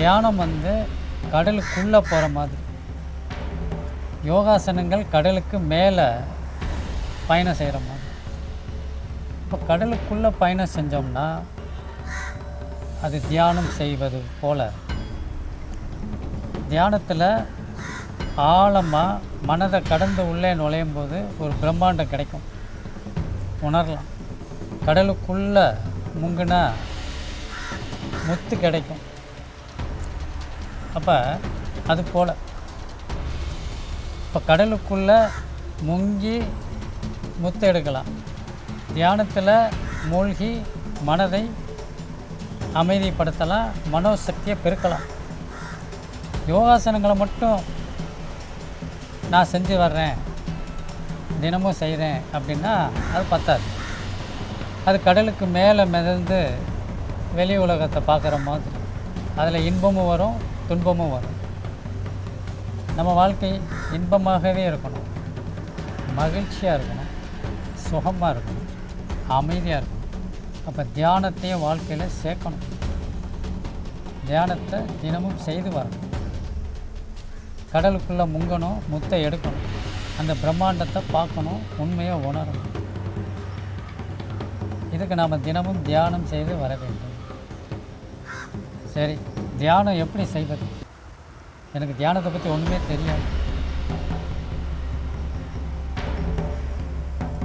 தியானம் வந்து கடலுக்குள்ளே போகிற மாதிரி. யோகாசனங்கள் கடலுக்கு மேலே பயணம் செய்கிற மாதிரி. இப்போ கடலுக்குள்ளே பயணம் செஞ்சோம்னா அது தியானம் செய்வது போல தியானத்தில் ஆழமாக மனதை கடந்து உள்ளே நுழையும் போது ஒரு பிரம்மாண்டம் கிடைக்கும். உணரலாம். கடலுக்குள்ளே முங்குனா முத்து கிடைக்கும். அப்போ அது போல். இப்போ கடலுக்குள்ளே முங்கி முத்து எடுக்கலாம். தியானத்தில் மூழ்கி மனதை அமைதிப்படுத்தலாம் மனோசக்தியை பெருக்கலாம். யோகாசனங்களை மட்டும் நான் செஞ்சு வர்றேன் தினமும் செய்கிறேன் அப்படின்னா அது பத்தாது. அது கடலுக்கு மேலே மிதந்து வெளி உலகத்தை பார்க்குற மாதிரி. அதில் இன்பமும் வரும் துன்பமும் வரும். நம்ம வாழ்க்கை இன்பமாகவே இருக்கணும். மகிழ்ச்சியாக இருக்கணும். சுகமாக இருக்கணும். அமைதியாக இருக்கணும். அப்போ தியானத்தையும் வாழ்க்கையில் சேர்க்கணும். தியானத்தை தினமும் செய்து வரணும். கடலுக்குள்ளே முங்கணும் முத்தை எடுக்கணும். அந்த பிரம்மாண்டத்தை பார்க்கணும் உண்மையாக உணரணும். இதுக்கு நாம் தினமும் தியானம் செய்து வர வேண்டும். சரி. தியானம் எப்படி செய்வது? எனக்கு தியானத்தை பற்றி ஒன்றுமே தெரியாது.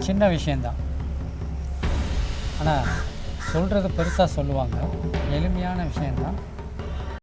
சின்ன விஷயந்தான் ஆனால் சொல்கிறது பெருசாக சொல்லுவாங்க. எளிமையான விஷயந்தான்